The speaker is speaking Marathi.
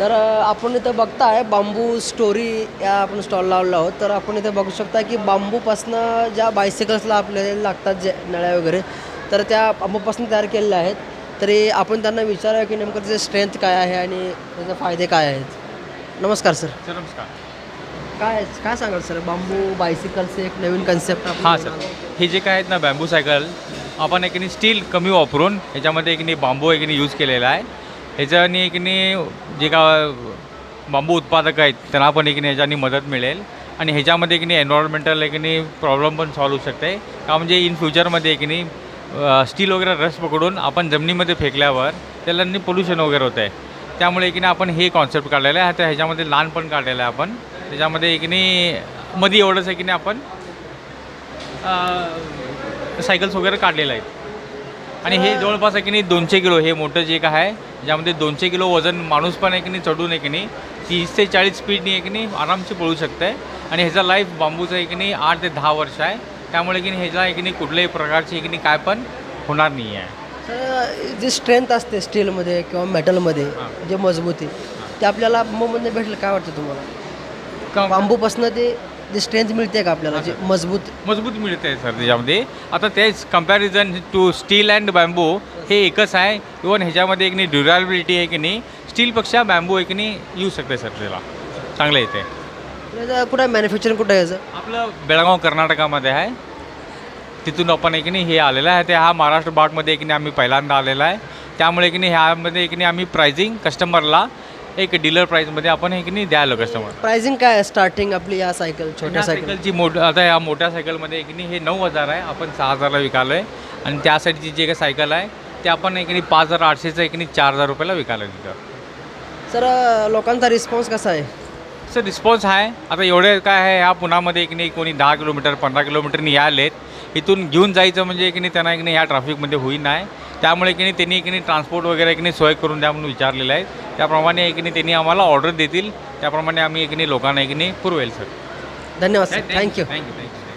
तर आपण इथं बघताय बांबू स्टोरी या आपण स्टॉल लावला आहोत. तर आपण इथे बघू शकता की बांबूपासनं ज्या बायसिकल्सला आपल्याला लागतात जे नळ्या वगैरे तर त्या बांबूपासून तयार केलेल्या आहेत. तरी आपण त्यांना विचारूया की नेमकं त्याचे स्ट्रेंथ काय आहे आणि त्याचे फायदे काय आहेत. नमस्कार सर सर नमस्कार. काय काय सांगाल सर बांबू बायसिकलचे एक नवीन कन्सेप्ट हां सर हे जे काय आहेत ना बॅम्बू सायकल आपण एक स्टील कमी वापरून ह्याच्यामध्ये एक बांबू एक यूज केलेला आहे. ह्याच्यानी एक जे का बांबू उत्पादक आहेत त्यांना पण एक ह्याच्यानी मदत मिळेल. आणि ह्याच्यामध्ये एक एन्व्हायरमेंटल एक प्रॉब्लेम पण सॉल्व होऊ शकते. का म्हणजे इन फ्युचरमध्ये एक स्टील वगैरे रस पकडून आपण जमिनीमध्ये फेकल्यावर त्याला पोल्युशन वगैरे होतं आहे त्यामुळे एक आपण हे कॉन्सेप्ट काढलेलं आहे. आता ह्याच्यामध्ये लहान पण काढलेलं आहे आपण. त्याच्यामध्ये एक मध्ये एवढंच आहे की नाही आपण सायकल्स वगैरे काढलेले आहेत. आणि हे जवळपास आहे की नाही दोनशे किलो हे मोठं जे काय आहे ज्यामध्ये दोनशे किलो वजन माणूस पण आहे की नाही चढून आहे की नाही तीस ते चाळीस स्पीडनी आहे की नाही आरामशी पळू शकतं आहे आणि ह्याचा लाईफ बांबूचं आहे की नाही आठ ते दहा वर्ष आहे. त्यामुळे की नाही ह्याचा आहे की नाही कुठल्याही प्रकारची आहे की नाही काय पण होणार नाही आहे. तर जी स्ट्रेंथ असते स्टीलमध्ये किंवा मेटलमध्ये जे मजबूती ते आपल्याला ममध्ये भेटलं काय वाटतं तुम्हाला? बांबूपासून ते स्ट्रेंथ मिळते का आपल्याला? जे मजबूत मजबूत मिळते सर त्याच्यामध्ये आता तेच comparison to steel and bamboo हे एकच आहे. इवन ह्याच्यामध्ये एक नाही ड्युरॅबिलिटी आहे की नाही स्टीलपेक्षा बॅम्बू एक नाही येऊ शकते सर त्याला. चांगलं येते कुठं मॅन्युफॅक्चरिंग कुठं आहे याचं? आपलं बेळगाव कर्नाटकामध्ये आहे. तिथून आपण एक नाही हे आलेलं आहे. ते हा महाराष्ट्र बाटमध्ये एक नाही आम्ही पहिल्यांदा आलेला आहे. त्यामुळे की नाही ह्यामध्ये एक नाही आम्ही प्राइजिंग कस्टमरला एक डीलर प्राईजमध्ये आपण हे की नाही द्यायला कस्टमर प्राइसिंग काय आहे? स्टार्टिंग आपली या सायकल छोट्या सायकल सायकलची मोठ आता ह्या मोठ्या सायकलमध्ये एक नाही हे नऊ हजार आहे. आपण सहा हजारला विकालो आहे आणि त्यासाठीची जे काही सायकल आहे ते आपण एक नाही पाच हजार आठशेचं एक नाही चार हजार रुपयाला विकायला तिथं. सर लोकांचा रिस्पॉन्स कसा आहे? सर रिस्पॉन्स आहे आता एवढे काय आहे ह्या पुण्यामध्ये एक नाही कोणी दहा किलोमीटर पंधरा किलोमीटरनी यायलेत इथून घेऊन जायचं म्हणजे एक नाही त्यांना एक नाही ह्या ट्रॅफिकमध्ये होईल नाही. त्यामुळे की नाही त्यांनी नाही ट्रान्सपोर्ट वगैरे नाही सोय करून द्या म्हणून विचारलेलं आहे. त्याप्रमाणे एक नाही त्यांनी आम्हाला ऑर्डर देतील. त्याप्रमाणे आम्ही एक नाही लोकांना एक नाही पुरवेल सर धन्यवाद sir thank you thank you thank you